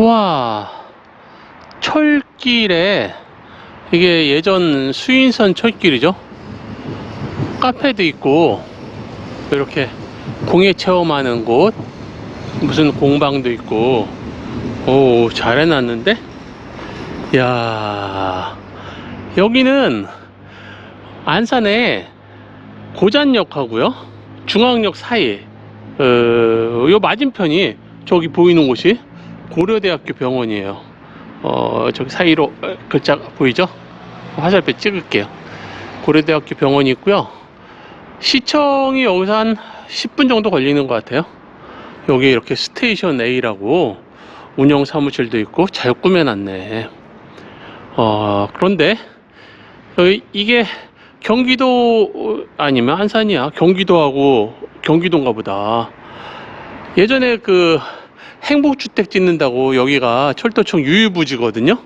와, 철길에 이게 예전 수인선 철길이죠. 카페도 있고 이렇게 공예 체험하는 곳, 무슨 공방도 있고, 오 잘 해놨는데, 야 여기는 안산에 고잔역 하고요 중앙역 사이, 어, 요 맞은편이 저기 보이는 곳이 고려대학교 병원이에요. 어, 저기 사이로 어, 글자 보이죠? 화살표 찍을게요. 고려대학교 병원이 있고요. 시청이 여기서 한 10분 정도 걸리는 것 같아요. 여기 이렇게 스테이션 A라고 운영 사무실도 있고 잘 꾸며놨네. 어, 그런데 여기 이게 경기도 아니면 안산이야. 경기도하고 경기도인가 보다. 예전에 그 행복주택 짓는다고 여기가 철도청 유유부지거든요.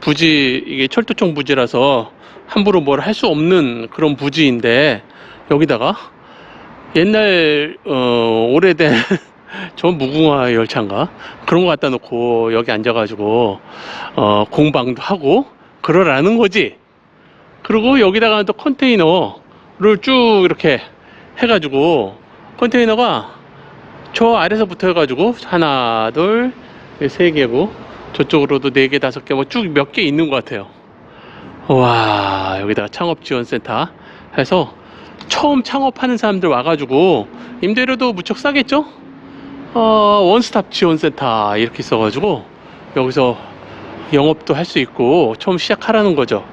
부지 이게 철도청 부지라서 함부로 뭘 할 수 없는 그런 부지인데 여기다가 옛날 어 오래된 저 무궁화 열차인가 그런 거 갖다 놓고 여기 앉아가지고 어 공방도 하고 그러라는 거지. 그리고 여기다가 또 컨테이너를 쭉 이렇게 해가지고 컨테이너가 저 아래서부터 해가지고 하나 둘 세 개고 저쪽으로도 네 개 다섯 개 뭐 쭉 몇 개 있는 것 같아요. 와 여기다가 창업지원센터 해서 처음 창업하는 사람들 와가지고 임대료도 무척 싸겠죠? 어, 원스톱 지원센터 이렇게 있어가지고 여기서 영업도 할 수 있고 처음 시작하라는 거죠.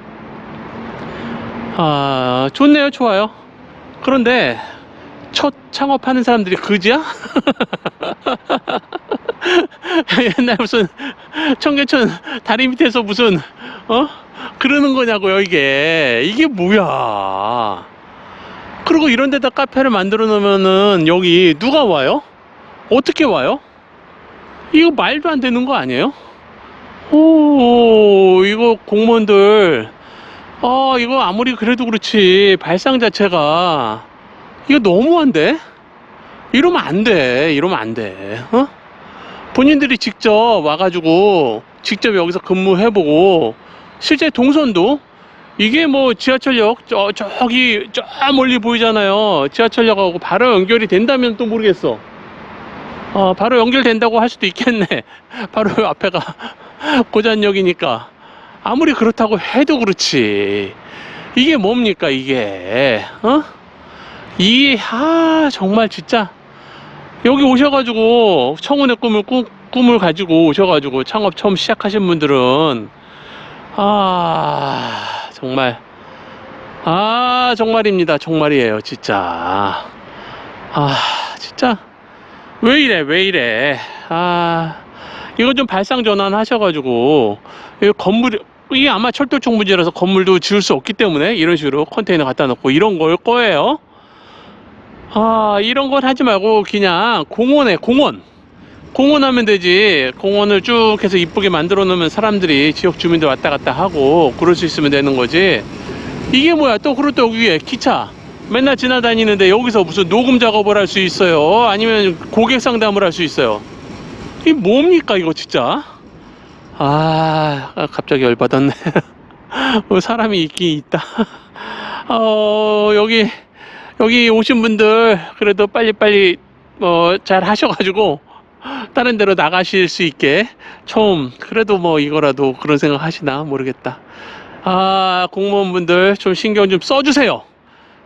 아 좋네요, 좋아요. 그런데 첫 창업하는 사람들이 그지야? 옛날 무슨 청계천 다리 밑에서 무슨 어 그러는 거냐고요 이게 이게 뭐야? 그리고 이런 데다 카페를 만들어 놓으면은 여기 누가 와요? 어떻게 와요? 이거 말도 안 되는 거 아니에요? 오, 이거 공무원들, 아, 이거 아무리 그래도 그렇지, 발상 자체가, 이거 너무한데? 이러면 안 돼, 이러면 안 돼, 어? 본인들이 직접 와가지고, 직접 여기서 근무해보고, 실제 동선도, 이게 뭐 지하철역, 저, 저기, 저 멀리 보이잖아요. 지하철역하고 바로 연결이 된다면 또 모르겠어. 어, 바로 연결된다고 할 수도 있겠네. 바로 요 앞에가 고잔역이니까. 아무리 그렇다고 해도 그렇지. 이게 뭡니까, 이게. 어? 이, 아, 정말 진짜. 여기 오셔가지고, 청운의 꿈을, 꾸, 꿈을 가지고 오셔가지고 창업 처음 시작하신 분들은, 아, 정말. 아, 정말입니다. 정말이에요, 진짜. 아, 진짜. 왜 이래, 왜 이래. 아, 이거 좀 발상 전환 하셔가지고, 이 건물이, 이게 아마 철도청 문제라서 건물도 지을 수 없기 때문에 이런 식으로 컨테이너 갖다 놓고 이런 걸 거예요. 아, 이런 건 하지 말고 그냥 공원에, 공원. 공원 하면 되지. 공원을 쭉 해서 이쁘게 만들어 놓으면 사람들이 지역 주민들 왔다 갔다 하고 그럴 수 있으면 되는 거지. 이게 뭐야? 또 그리고 또 위에 기차. 맨날 지나다니는데 여기서 무슨 녹음 작업을 할 수 있어요? 아니면 고객 상담을 할 수 있어요? 이게 뭡니까 이거 진짜? 아, 아, 갑자기 열받았네. 뭐 사람이 있긴 있다. 어, 여기, 여기 오신 분들 그래도 빨리빨리 뭐 잘 하셔가지고 다른 데로 나가실 수 있게 처음 그래도 뭐 이거라도 그런 생각 하시나 모르겠다. 아, 공무원분들 좀 신경 좀 써주세요.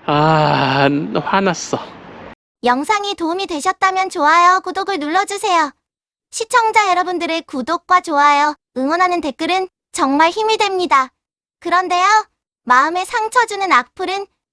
아, 화났어. 영상이 도움이 되셨다면 좋아요, 구독을 눌러주세요. 시청자 여러분들의 구독과 좋아요, 응원하는 댓글은 정말 힘이 됩니다. 그런데요, 마음에 상처 주는 악플은